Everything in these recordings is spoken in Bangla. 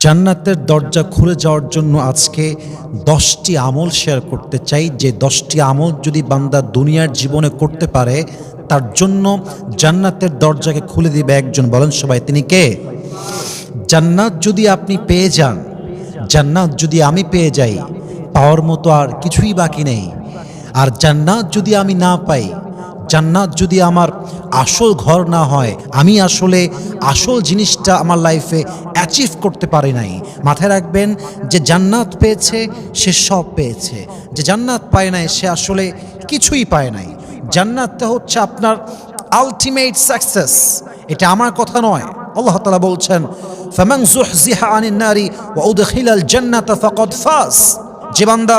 জান্নাতের দরজা খুলে যাওয়ার জন্য আজকে দশটি আমল শেয়ার করতে চাই। যে দশটি আমল যদি বান্দা দুনিয়ার জীবনে করতে পারে, তার জন্য জান্নাতের দরজাকে খুলে দিবে একজন। বলেন সবাই, তিনি কে? জান্নাত যদি আপনি পেয়ে যান, জান্নাত যদি আমি পেয়ে যাই, পাওয়ার মতো আর কিছুই বাকি নেই। আর জান্নাত যদি আমি না পাই জান্নাত যদি আমার আসল ঘর না হয়, আমি আসলে আসল জিনিসটা আমার লাইফে অ্যাচিভ করতে পারি নাই। মাথায় রাখবেন যে জান্নাত পেয়েছে, সে সব পেয়েছে। যে জান্নাত পায় নাই, সে আসলে কিছুই পায় নাই। জান্নাতটা হচ্ছে আপনার আলটিমেট সাকসেস এটা আমার কথা নয়। আল্লাহ তালা বলছেন, ফামান জুহজিহা আনিন নারি ওয়া উদখিলাল জান্নাতা ফাকাদ ফাজ। যে বান্দা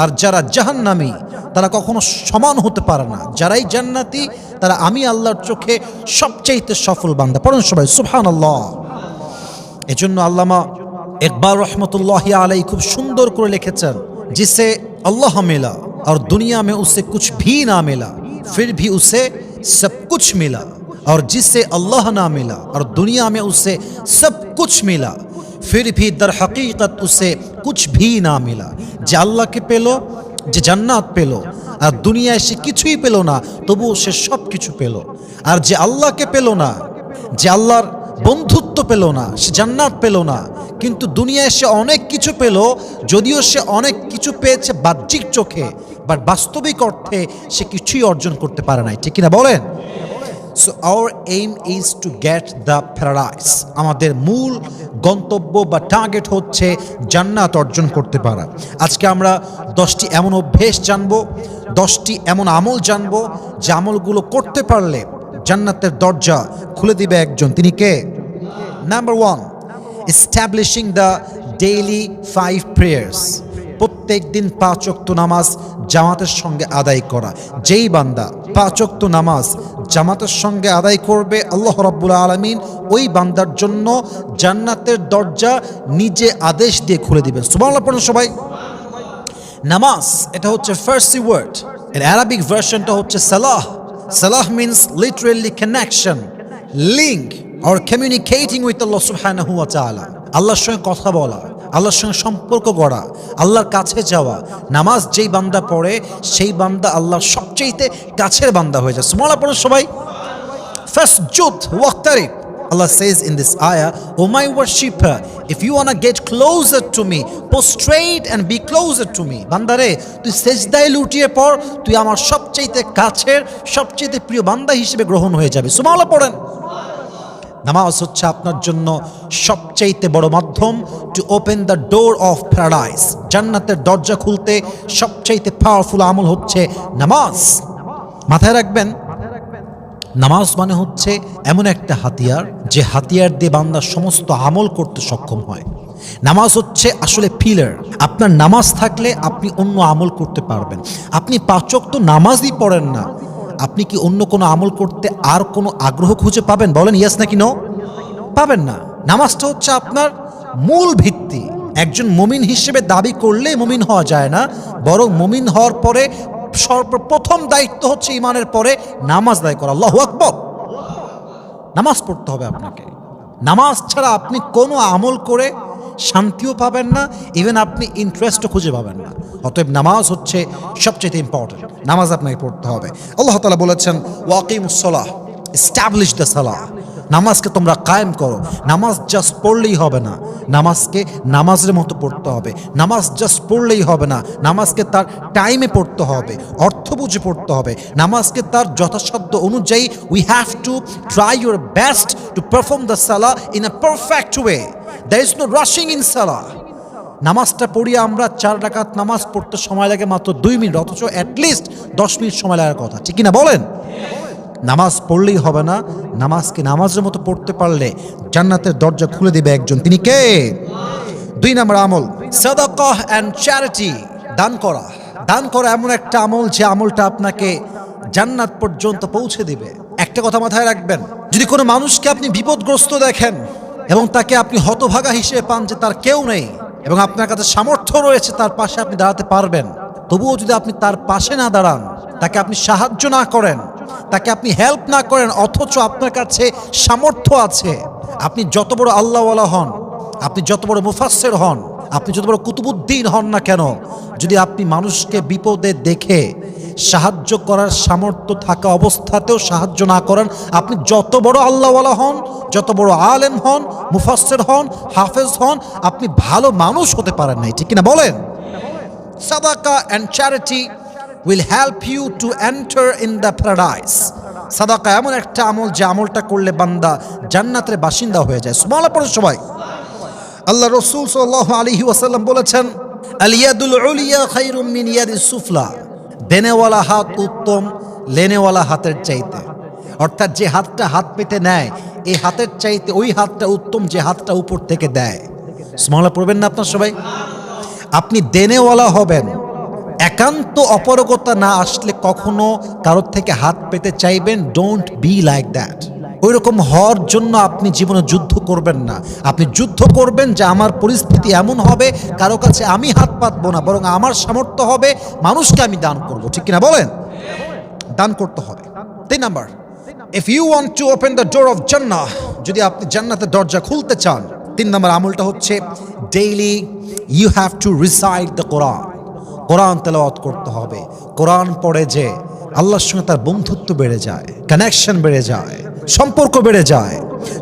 আর যারা জাহান্নামি, তারা কখনো সমান হতে পারে না। যারাই জান্নাতি, তারা আমি আল্লাহর চোখে সবচাইতে সফল বান্দা। পড়েন সবাই সুফান আল্লাহ এজন্য আল্লামা একবার রহমতুল্লাহ আলাই খুব সুন্দর করে লিখেছেন, জিসে আল্লাহ মেলা, আর দুনিয়া মে উসে কুছ ভি না মেলা, ফির ভি উসে সব কুছ মেলা। और जिसे अल्लाह ना मिला और दुनिया में उसे सब कुछ मिला फिर भी दर हकीकत उसे कुछ भी ना मिला যে আল্লাহকে পেল যে জান্নাত পেল আর দুনিয়ায় সে কিছুই পেল না তবুও সে সব কিছু পেল আর যে আল্লাহকে পেল না যে আল্লাহর বন্ধুত্ব পেল না সে জান্নাত পেল না কিন্তু দুনিয়ায় সে অনেক কিছু পেল যদিও সে অনেক কিছু পেয়েছে বাহ্যিক চোখে বাট বাস্তবিক অর্থে সে কিছুই অর্জন করতে পারে নাই ঠিক কিনা বলেন So our aim is to get the paradise আমাদের মূল গন্তব্য বা টার্গেট হচ্ছে জান্নাত অর্জন করতে পারা। আজকে আমরা দশটি এমন অভ্যেস জানব, দশটি এমন আমল জানব, যে আমলগুলো করতে পারলে জান্নাতের দরজা খুলে দিবে একজন। তিনি কে? Number one establishing the daily five prayers প্রত্যেক দিন পাঁচ ওয়াক্ত নামাজ জামাতের সঙ্গে আদায় করা। যেই বান্দা পাঁচ ওয়াক্ত নামাজ জামাতের সঙ্গে আদায় করবে, আল্লাহ রাব্বুল আলমিন ওই বান্দার জন্য জান্নাতের দরজা নিজে আদেশ দিয়ে খুলে দিবেন। সুবহানাল্লাহ, পড়ুন সবাই। নামাজ, এটা হচ্ছে ফার্সি ওয়ার্ড। এর অ্যারাবিক ভার্সনটা হচ্ছে সালাহ। সালাহ means literally connection link or communicating with Allah সুবহানাহু ওয়া তাআলা। আল্লাহর সঙ্গে কথা বলা। আল্লাহর সঙ্গে সম্পর্ক গড়া আল্লাহর কাছে যাওয়া। নামাজ যেই বান্দা পড়ে সেই বান্দা আল্লাহর সবচেয়েতে কাছের বান্দা হয়ে যায়। সুমলা পড়ো সবাই। Fasjud waqtarib. Allah says in this ayah, O my worshipper, if you wanna get closer to me, prostrate and be closer to me. বান্দারে তুই সেজদায় লুটিয়ে পড় তুই আমার সবচেয়ে কাছের সবচেয়ে প্রিয় বান্দা হিসেবে গ্রহণ হয়ে যাবে। সুমাওলা পড়েন। নামাজ হচ্ছে আপনার জন্য সবচাইতে বড় মাধ্যম to open the door of paradise জান্নাতের দরজা খুলতে সবচাইতে পাওয়ারফুল আমল হচ্ছে নামাজ। মাথায় রাখবেন, নামাজ মানে হচ্ছে এমন একটা হাতিয়ার যে হাতিয়ার দিয়ে বান্দা সমস্ত আমল করতে সক্ষম হয়। নামাজ হচ্ছে আসলে পিলার আপনার নামাজ থাকলে আপনি অন্য আমল করতে পারবেন। আপনি পাচক তো নামাজই পড়েন না। আপনি কি অন্য কোনো আমল করতে আর কোনো আগ্রহ খুঁজে পাবেন? বলেন ইয়াস নাকি নো পাবেন না। নামাজটা হচ্ছে আপনার মূল ভিত্তি। একজন মমিন হিসেবে দাবি করলে মমিন হওয়া যায় না। বরং মুমিন হওয়ার পরে সর্বপ্রথম দায়িত্ব হচ্ছে ইমানের পরে নামাজ দায় করা। আল্লাহ আকবর। নামাজ পড়তে হবে আপনাকে। নামাজ ছাড়া আপনি কোনো আমল করে শান্তিও পাবেন না ইভেন আপনি ইন্টারেস্টও খুঁজে পাবেন না। অতএব নামাজ হচ্ছে সবচেয়ে ইম্পর্টেন্ট নামাজ আপনাকে পড়তে হবে। আল্লাহ তালা বলেছেন ওয়াকিমুসলাহ এস্টাবলিশ দ্য সালাহ নামাজকে তোমরা কায়েম করো। নামাজ জাস্ট পড়লেই হবে না। নামাজকে নামাজের মতো পড়তে হবে। নামাজ জাস্ট পড়লেই হবে না। নামাজকে তার টাইমে পড়তে হবে। অর্থ বুঝে পড়তে হবে। নামাজকে তার যথাসাধ্য অনুযায়ী we have to try your best to perform the সালা in a perfect way there is no rushing in সালা নামাজটা পড়িয়ে আমরা চার ডাকাত নামাজ পড়তে সময় লাগে মাত্র দুই মিনিট, অথচ অ্যাটলিস্ট দশ মিনিট সময় লাগার কথা। ঠিক কিনা বলেন? নামাজ পড়লেই হবে না। নামাজকে নামাজের মতো পড়তে পারলে জান্নাতের দরজা খুলে দিবে একজন। তিনি কে? দুই নম্বর আমল, সাদাকাহ অ্যান্ড চ্যারিটি দান করা। দান করা এমন একটা আমল যে আমলটা আপনাকে জান্নাত পর্যন্ত পৌঁছে দিবে। একটা কথা মাথায় রাখবেন, যদি কোনো মানুষকে আপনি বিপদগ্রস্ত দেখেন এবং তাকে আপনি হতভাগা হিসেবে পান যে তার কেউ নেই এবং আপনার কাছে সামর্থ্য রয়েছে তার পাশে আপনি দাঁড়াতে পারবেন তবুও যদি আপনি তার পাশে না দাঁড়ান, তাকে আপনি সাহায্য না করেন, তাকে আপনি হেল্প না করেন, অথচ আপনার কাছে সামর্থ্য আছে, আপনি যত বড় আল্লাহওয়ালা হন, আপনি যত বড় মুফাসের হন, আপনি যত বড় কুতুবুদ্দিন হন না কেন, যদি আপনি মানুষকে বিপদে দেখে সাহায্য করার সামর্থ্য থাকা অবস্থাতেও সাহায্য না করেন, আপনি যত বড় আল্লাহওয়ালা হন, যত বড় আলেম হন মুফাসের হন, হাফেজ হন, আপনি ভালো মানুষ হতে পারেন নাই, ঠিক কিনা বলেন? সাদাকা and charity will help you to enter in the paradise সাদাকা এমন একটা আমল যে আমলটা করলে বান্দা জান্নাতের বাসিন্দা হয়ে যায়। স্মল পড়ে সবাই। আল্লাহ রসুল সাল্লাহ আলহি ওয়াসাল্লাম বলেছেন আলিয়াদুল উলিয়া খাইরুম মিন ইয়াদিস সুফলা। দেনেওয়ালা হাত উত্তম, লেনেওয়ালা হাতের চাইতে। অর্থাৎ যে হাতটা হাত পেতে নেয় এই হাতের চাইতে ওই হাতটা উত্তম যে হাতটা উপর থেকে দেয়। স্মলা পড়বেন না আপনার সবাই? আপনি দেনেওয়ালা হবেন। একান্ত অপরগতা না আসলে কখনো কারোর থেকে হাত পেতে চাইবেন। ডোন্ট বি লাইক দ্যাট ওই রকম হওয়ার জন্য আপনি জীবনে যুদ্ধ করবেন না। আপনি যুদ্ধ করবেন যে আমার পরিস্থিতি এমন হবে, কারও কাছে আমি হাত পাতবো না, বরং আমার সামর্থ্য হবে, মানুষকে আমি দান করব। ঠিক কিনা বলেন? দান করতে হবে। তিন number if you want to open the door of জান্নাহ যদি আপনি জান্নাতের দরজা খুলতে চান তিন নম্বর আমলটা হচ্ছে daily you have to recite the Quran কোরআন তেলাওয়াত করতে হবে। কোরআন পড়ে যে আল্লাহর সঙ্গে তার বন্ধুত্ব বেড়ে যায় কানেকশন বেড়ে যায়, সম্পর্ক বেড়ে যায়।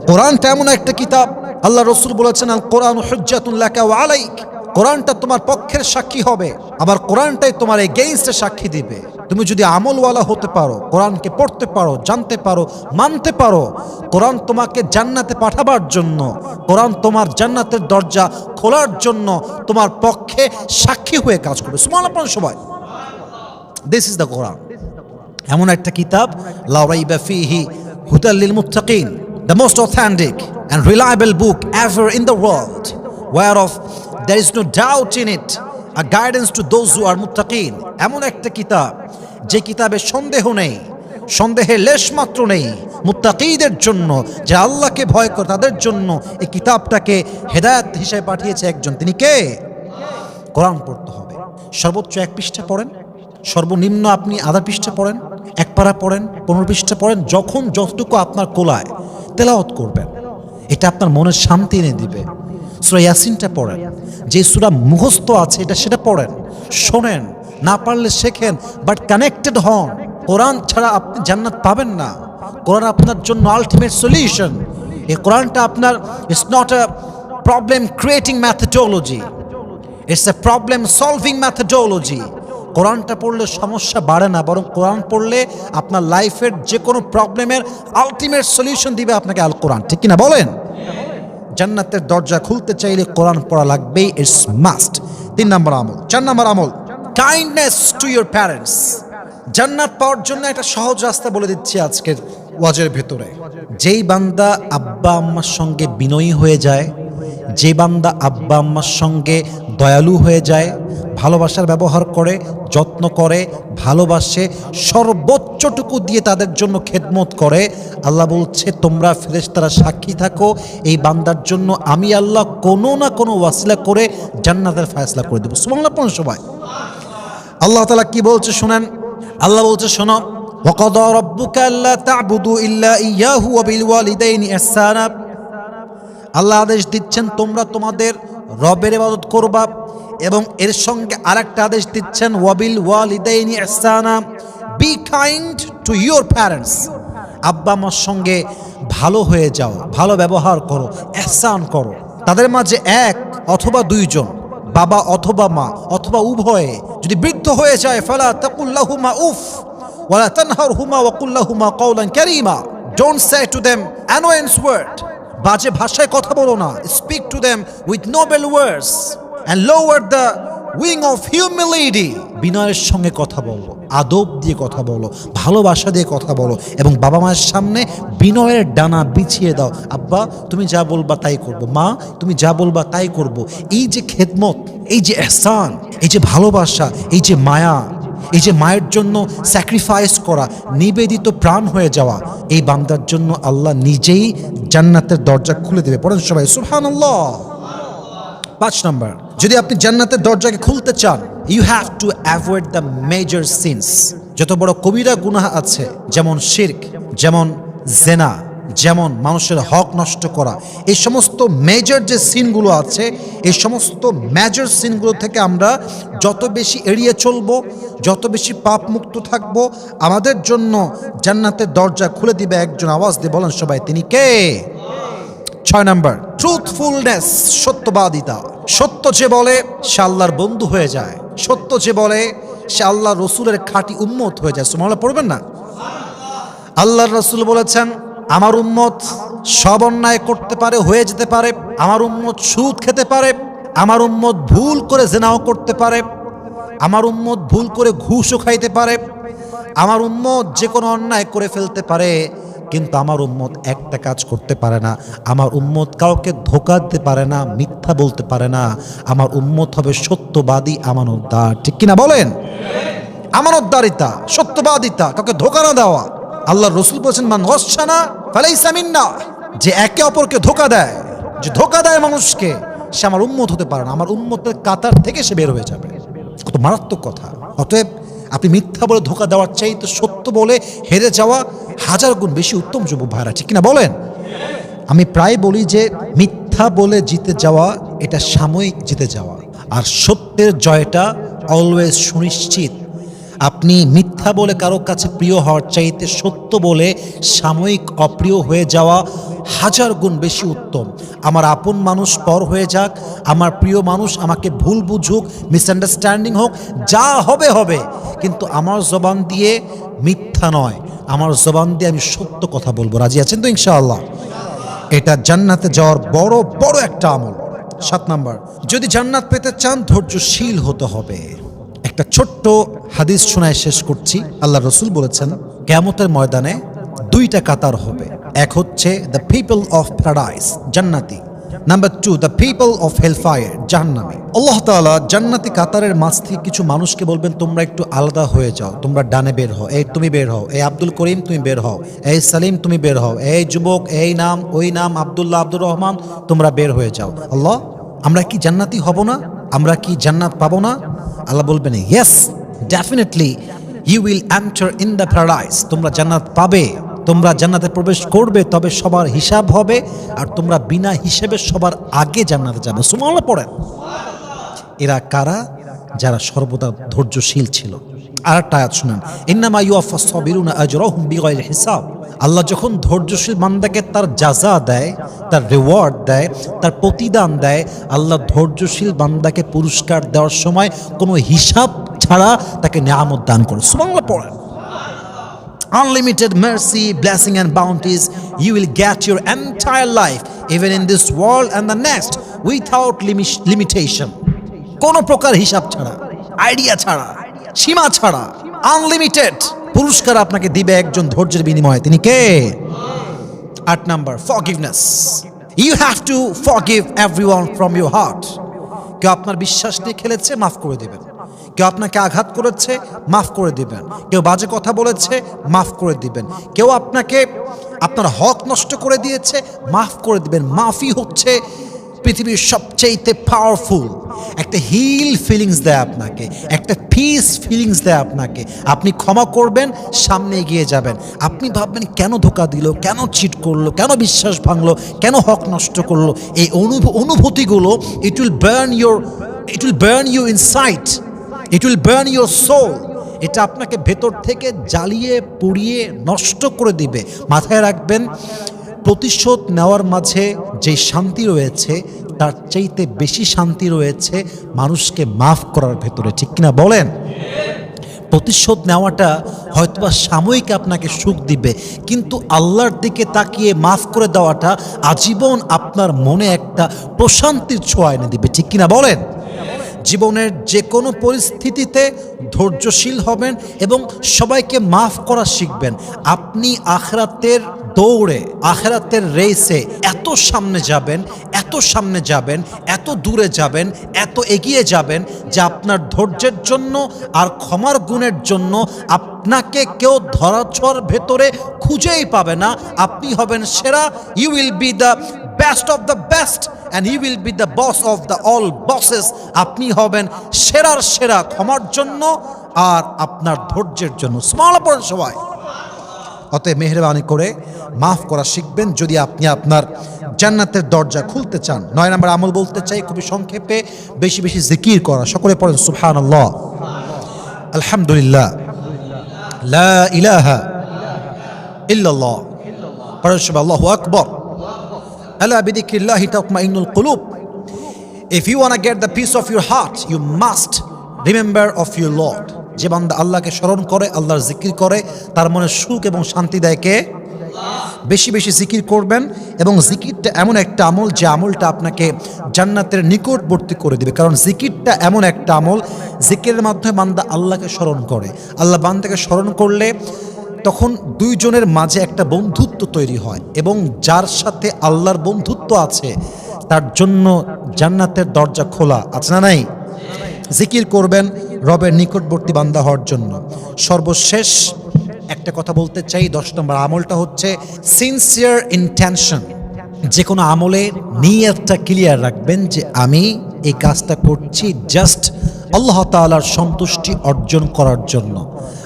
কোরআনটা এমন একটা কিতাব, আল্লাহ রসুল বলেছেন আল কোরআন হজ্জাতুল্লাহ আলাইক। কোরআনটা তোমার পক্ষের সাক্ষী হবে, আবার কোরআনটাই তোমার এগেইনস্টে সাক্ষী দিবে। তুমি যদি আমলওয়ালা হতে পারো, কোরআনকে পড়তে পারো, জানতে পারো, মানতে পারো, কোরআন তোমাকে জান্নাতে পাঠাবার জন্য, কোরআন তোমার জান্নাতের দরজা খোলার জন্য তোমার পক্ষে সাক্ষী হয়ে কাজ করবে। সুমান সবাই। দিস ইজ দ্য কোরআন এমন একটা কিতাব লাউরাইবা ফিহি হুদাল্লিল মুত্তাকিন the most authentic and reliable book ever in the world where of there is no doubt in it a guidance to those who are মুত্তাকিন এমন একটা কিতাব, যে কিতাবে সন্দেহ নেই সন্দেহের লেশ মাত্র নেই মুত্তাকিদের জন্য, যে আল্লাহকে ভয় করে তাদের জন্য এই কিতাবটাকে হেদায়ত হিসেবে পাঠিয়েছে একজন। তিনি কে? কোরআন পড়তে হবে। সর্বোচ্চ এক পৃষ্ঠা পড়েন। সর্বনিম্ন আপনি আধা পৃষ্ঠা পড়েন, এক পারা পড়েন, পনেরো পৃষ্ঠা পড়েন, যখন যতটুকু আপনার কোলায় তেলাওত করবেন, এটা আপনার মনের শান্তি এনে দিবে। সুরা ইয়াসিনটা পড়েন। যে সুরা মুখস্থ আছে, এটা সেটা পড়েন। শোনেন, না পারলে শেখেন বাট কানেক্টেড হন। কোরআন ছাড়া আপনি জান্নাত পাবেন না। কোরআন আপনার জন্য আলটিমেট সলিউশন এই কোরআনটা আপনার it's not a problem creating methodology it's a problem solving methodology কোরআনটা পড়লে সমস্যা বাড়ে না, বরং কোরআন পড়লে আপনার লাইফের যে কোনো প্রবলেমের আলটিমেট সলিউশন দিবে আপনাকে আল কোরআন ঠিক কিনা বলেন? জান্নাতের দরজা খুলতে চাইলে কোরআন পড়া লাগবে ইটস মাস্ট তিন নম্বর আমল, চার নম্বর আমল কাইন্ডনেস টু ইউর প্যারেন্টস জান্নাত পাওয়ার জন্য একটা সহজ রাস্তা বলে দিচ্ছি আজকের ওয়াজের ভেতরে। যেই বান্দা আব্বা আম্মার সঙ্গে বিনয়ী হয়ে যায় যে বান্দা আব্বা আম্মার সঙ্গে দয়ালু হয়ে যায় ভালোবাসার ব্যবহার করে যত্ন করে ভালোবাসে সর্বোচ্চটুকু দিয়ে তাদের জন্য খেদমত করে আল্লাহ বলছে তোমরা ফেরেশতারা সাক্ষী থাকো এই বান্দার জন্য আমি আল্লাহ কোনো না কোনো ওয়াসিলা করে জান্নাতের ফায়সলা করে দেবো সুবাংলা পড়ুন সবাই আল্লাহ তালা কি বলছে শোনেন আল্লাহ বলছে শোনো وقضى ربك ألا تعبدوا إلا إياه وبالوالدين إحسانا আল্লাহ আদেশ দিচ্ছেন, তোমরা তোমাদের রবের ইবাদত করবা এবং এর সঙ্গে আরেকটা আদেশ দিচ্ছেন, ওয়াবিল ওয়ালিদাইনি ইহসানা be kind to your parents আব্বা আমার সঙ্গে ভালো হয়ে যাও, ভালো ব্যবহার করো এহসান করো। তাদের মাঝে এক অথবা দুইজন, বাবা অথবা মা, অথবা উভয়ে যদি বৃদ্ধ হয়ে যায়, ফালা তাকুল্লাহুমা উফ, ওয়ালা তানহারহুমা ওয়াকুল্লাহুমা কওলান কারীমা। Don't say to them annoyance word বাজে ভাষায় কথা বলো না। Speak to them with noble words and lower the wing of humility বিনয়ের সঙ্গে কথা বলো, আদব দিয়ে কথা বলো, ভালোবাসা দিয়ে কথা বলো এবং বাবা মায়ের সামনে বিনয়ের ডানা বিছিয়ে দাও। আব্বা, তুমি যা বলবা তাই করব। মা, তুমি যা বলবা তাই করব। এই যে খেদমত, এই যে এহসান, এই যে ভালোবাসা, এই যে মায়া এই যে মায়ের জন্য স্যাক্রিফাইস করা, নিবেদিত প্রাণ হয়ে যাওয়া, এই বান্দার জন্য আল্লাহ নিজেই জান্নাতের দরজা খুলে দেবে। পড়েন সবাই, সুবহানাল্লাহ। পাঁচ নম্বর, যদি আপনি জান্নাতের দরজাকে খুলতে চান you have to avoid the major sins যত বড় কবিরা গুনাহ আছে, যেমন শির্ক, যেমন জেনা যেমন মানুষের হক নষ্ট করা, এই সমস্ত মেজর যে সিনগুলো আছে, এই সমস্ত মেজর সিনগুলো থেকে আমরা যত বেশি এড়িয়ে চলবো, যত বেশি পাপ মুক্ত থাকব, আমাদের জন্য জান্নাতের দরজা খুলে দিবে একজন আওয়াজ দিয়ে বলেন সবাই, তিনি কে? ছয় নাম্বার ট্রুথফুলনেস সত্যবাদিতা। সত্য যে বলে, সে আল্লাহর বন্ধু হয়ে যায়। সত্য যে বলে, সে আল্লাহ রসুলের খাঁটি উম্মত হয়ে যায়। সুমালা পড়বেন না? আল্লাহর রসুল বলেছেন আমার উম্মত সব অন্যায় করতে পারে, হয়ে যেতে পারে। আমার উম্মত সুদ খেতে পারে। আমার উম্মত ভুল করে জেনাও করতে পারে। আমার উম্মত ভুল করে ঘুষও খাইতে পারে। আমার উম্মত যে কোনো অন্যায় করে ফেলতে পারে, কিন্তু আমার উম্মত একটা কাজ করতে পারে না। আমার উম্মত কাউকে ধোকা দিতে পারে না, মিথ্যা বলতে পারে না। আমার উম্মত হবে সত্যবাদী আমানতদার। ঠিক কিনা বলেন? আমানতদারিতা, সত্যবাদিতা, কাউকে ধোকা না দেওয়া। আল্লাহ রসুল বলছেন, মান গসানা ফালাইসা মিন্না। যে একে অপরকে ধোকা দেয়, যে ধোকা দেয় মানুষকে, সে আমার উম্মত হতে পারে না। আমার উম্মতের কাতার থেকে সে বের হয়ে যাবে। কত মারাত্মক কথা। অতএব আপনি মিথ্যা বলে ধোকা দেওয়ার চাইতে সত্য বলে হেরে যাওয়া হাজার গুণ বেশি উত্তম যুবক ভাইরা, ঠিক কিনা বলেন? আমি প্রায় বলি যে মিথ্যা বলে জিতে যাওয়া, এটা সাময়িক জিতে যাওয়া। আর সত্যের জয়টা অলওয়েজ সুনিশ্চিত। আপনি মিথ্যা বলে কারও কাছে প্রিয় হওয়ার চাইতে সত্য বলে সাময়িক অপ্রিয় হয়ে যাওয়া হাজার গুণ বেশি উত্তম। আমার আপন মানুষ পর হয়ে যাক, আমার প্রিয় মানুষ আমাকে ভুল বুঝুক মিসআন্ডারস্ট্যান্ডিং হোক, যা হবে হবে। কিন্তু আমার জবান দিয়ে মিথ্যা নয়, আমার জবান দিয়ে আমি সত্য কথা বলব। রাজি আছেন তো ইনশাআল্লাহ? এটা জান্নাতে যাওয়ার বড় বড় একটা আমল। সাত নাম্বার, যদি জান্নাত পেতে চান, ধৈর্যশীল হতে হবে। একটা ছোট্ট হাদিস শোনায় শেষ করছি। আল্লাহ রসুল বলেছেন কেমতের ময়দানে দুইটা কাতার হবে। এক হচ্ছে দ্য পিপল অফ প্যারাডাইস জান্নাতি। Number two the people of hellfire জাহান্নামী। আল্লাহ তাআলা জান্নাতি কাতারের মাঝ থেকে কিছু মানুষকে বলবেন, তোমরা একটু আলাদা হয়ে যাও। তোমরা ডানে বের হও। এই তুমি বের হও। এই আব্দুল করিম তুমি বের হও। এই সালিম তুমি বের হও। এই যুবক, এই নাম, ওই নাম, আবদুল্লাহ, আব্দুর রহমান, তোমরা বের হয়ে যাও। আল্লাহ, আমরা কি জান্নাতি হব না? আমরা কি জান্নাত পাবো না? আল্লাহ বলবেন yes definitely you will enter in the paradise তোমরা জান্নাত পাবে, তোমরা জান্নাতে প্রবেশ করবে, তবে সবার হিসাব হবে, আর তোমরা বিনা হিসেবে সবার আগে জান্নাতে যাবে। সুমাল্লা পড়েন। এরা কারা? যারা সর্বদা ধৈর্যশীল ছিল। আর একটা আয়াত শুনেন ইন্নামা ইউআফা সাবিরুনা আজরাহুম বিগাইরি হিসাব। আল্লাহ যখন ধৈর্যশীল বান্দাকে তার জাজা দেয় তার রিওয়ার্ড দেয় তার প্রতিদান দেয় আল্লাহ ধৈর্যশীল বান্দাকে পুরস্কার দেওয়ার সময় কোনো হিসাব ছাড়া তাকে নিয়ামত দান করে। সুবাংলা পড়েন। Unlimited mercy, blessing, and bounties, you will get your entire life, even in this world and the next, without limitation. কোনো প্রকার হিসাব ছাড়া, আইডিয়া ছাড়া, সীমা ছাড়া আনলিমিটেড পুরস্কার আপনাকে দিবে একজন ধৈর্যের বিনিময়ে। তিনি কে? আট number forgiveness you have to forgive everyone from your heart কেউ আপনার বিশ্বাস নিয়ে খেলেছে, মাফ করে দেবেন। কেউ আপনাকে আঘাত করেছে, মাফ করে দিবেন। কেউ বাজে কথা বলেছে, মাফ করে দিবেন। কেউ আপনাকে, আপনার হক নষ্ট করে দিয়েছে, মাফ করে দিবেন। মাফি হচ্ছে পৃথিবীর সবচেয়েতে পাওয়ারফুল একটা হিল ফিলিংস দেয় আপনাকে, একটা পিস ফিলিংস দেয় আপনাকে। আপনি ক্ষমা করবেন, সামনে এগিয়ে যাবেন। আপনি ভাববেন, কেন ধোকা দিল, কেন চিট করল, কেন বিশ্বাস ভাঙলো, কেন হক নষ্ট করল? এই অনুভ, অনুভূতিগুলো it will burn your it will burn you inside it will burn your soul এটা আপনাকে ভেতর থেকে জ্বালিয়ে, পুড়িয়ে নষ্ট করে দিবে। মাথায় রাখবেন প্রতিশোধ নেওয়ার মাঝে যে শান্তি রয়েছে, তার চাইতে বেশি শান্তি রয়েছে মানুষকে মাফ করার ভেতরে। ঠিক কিনা বলেন? প্রতিশোধ নেওয়াটা হয়তোবা সাময়িক আপনাকে সুখ দিবে, কিন্তু আল্লাহর দিকে তাকিয়ে মাফ করে দেওয়াটা আজীবন আপনার মনে একটা প্রশান্তির ছোঁয়া এনে দিবে। ঠিক কিনা বলেন? জীবনের যে কোনো পরিস্থিতিতে ধৈর্যশীল হবেন এবং সবাইকে মাফ করা শিখবেন। আপনি আখরাতের দৌড়ে, আখেরাতের রেসে এত সামনে যাবেন, এত সামনে যাবেন, এত দূরে যাবেন, এত এগিয়ে যাবেন যে আপনার ধৈর্যের জন্য আর ক্ষমার গুণের জন্য আপনাকে কেউ ধরাছোঁয়ার ভেতরে খুঁজেই পাবে না। আপনি হবেন সেরা। You will be the best of the best and you will be the boss of the all bosses আপনি হবেন সেরার সেরা ক্ষমার জন্য আর আপনার ধৈর্যের জন্য। স্মল পড়েন সবাই। অতএব মেহরবানি করে মাফ করা শিখবেন যদি আপনি আপনার জান্নাতের দরজা খুলতে চান। নয় নম্বর আমল বলতে চাই, খুবই সংক্ষেপে বেশি বেশি জিকির করা। সকলে পড়েন সুবহান আল্লাহ আলহামদুলিল্লাহ। লা ইলাহা ইল্লাল্লাহ। পড়েন সবাই আল্লাহু আকবার। If you want to get the peace of your heart, you must remember of your Lord. যে বান্দা আল্লাহকে স্মরণ করে আল্লাহর জিকির করে তার মনে সুখ এবং শান্তি দেয় কে? বেশি বেশি জিকির করবেন এবং জিকিরটা এমন একটা আমল যে আমলটা আপনাকে জান্নাতের নিকটবর্তী করে দিবে। কারণ জিকিরটা এমন একটা আমল জিকিরের মাধ্যমে বান্দা আল্লাহকে স্মরণ করে। আল্লাহ বান্দাকে স্মরণ করলে তখন দুইজনের মাঝে একটা বন্ধুত্ব তৈরি হয় এবং যার সাথে আল্লাহর বন্ধুত্ব আছে, তার জন্য জান্নাতের দরজা খোলা। আছে না নাই? জিকির করবেন রবের নিকটবর্তী বান্দা হওয়ার জন্য। সর্বশেষ একটা কথা বলতে চাই, দশ নম্বর আমলটা হচ্ছে সিনসিয়ার ইন্টেনশন যে কোনো আমলে নিয়তটা ক্লিয়ার রাখবেন যে আমি এই কাজটা করছি জাস্ট আল্লাহ তাআলার সন্তুষ্টি অর্জন করার জন্য।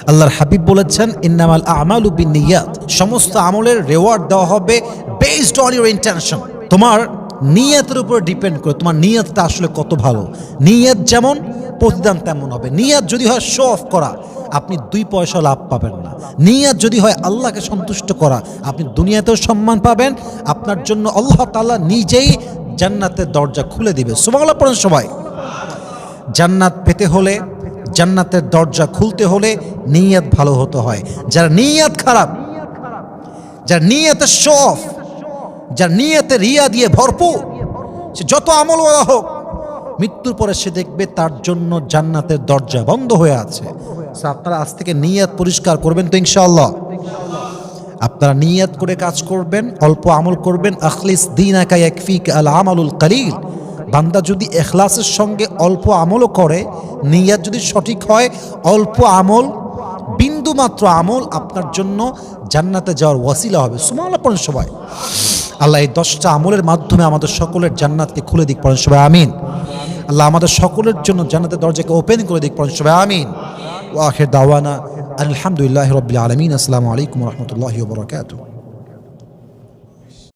আল্লাহর হাবিব বলেছেন, ইন্নামাল আমাল উবিন নিয়াত সমস্ত আমলের রেওয়ার্ড দেওয়া হবে বেসড অন ইউর ইন্টেনশন তোমার নিয়তের উপর ডিপেন্ড করে, তোমার নিয়তটা আসলে কত ভালো। নিয়ত যেমন, প্রতিদান তেমন হবে। নিয়ত যদি হয় শো অফ করা। আপনি দুই পয়সা লাভ পাবেন না। নিয়ত যদি হয় আল্লাহকে সন্তুষ্ট করা, আপনি দুনিয়াতেও সম্মান পাবেন। আপনার জন্য আল্লাহ তাআলা নিজেই জান্নাতের দরজা খুলে দিবে। সুবহানাল্লাহ পড়েন সবাই। জান্নাত পেতে হলে, জান্নাতের দরজা খুলতে হলে নিয়াত ভালো হতে হয়। যার নিয়াত খারাপ, যার নিয়তে শো অফ যার নিয়তে রিয়া দিয়ে ভরপুর, সে যত আমল হোক, মৃত্যুর পরে সে দেখবে তার জন্য জান্নাতের দরজা বন্ধ হয়ে আছে। আপনারা আজ থেকে নিয়ত পরিষ্কার করবেন তো ইনশাআল্লাহ। আপনারা নিয়াত করে কাজ করবেন, অল্প আমল করবেন। আখলিস দিন একা একফিক আল আমালুল কালিল। বান্দা যদি এখলাসের সঙ্গে অল্প আমলও করে, নিয়ত যদি সঠিক হয়, অল্প আমল বিন্দু মাত্র আমল আপনার জন্য জান্নাতে যাওয়ার ওয়াসিলা হবে। সুমাল্লা পড়েন সবাই। আল্লাহ এই দশটা আমলের মাধ্যমে আমাদের সকলের জান্নাতকে খুলে দিক পড়েন সবাই। আমিন। আল্লাহ আমাদের সকলের জন্য জানাতে দরজাকে ওপেন করে দিক পড়েন সবাই, আমিন। আখের দাওয়ানা আলহামদুলিল্লাহ রবিল আলমিন। আসসালামু আলাইকুম রহমতুল্লাহ বরকাত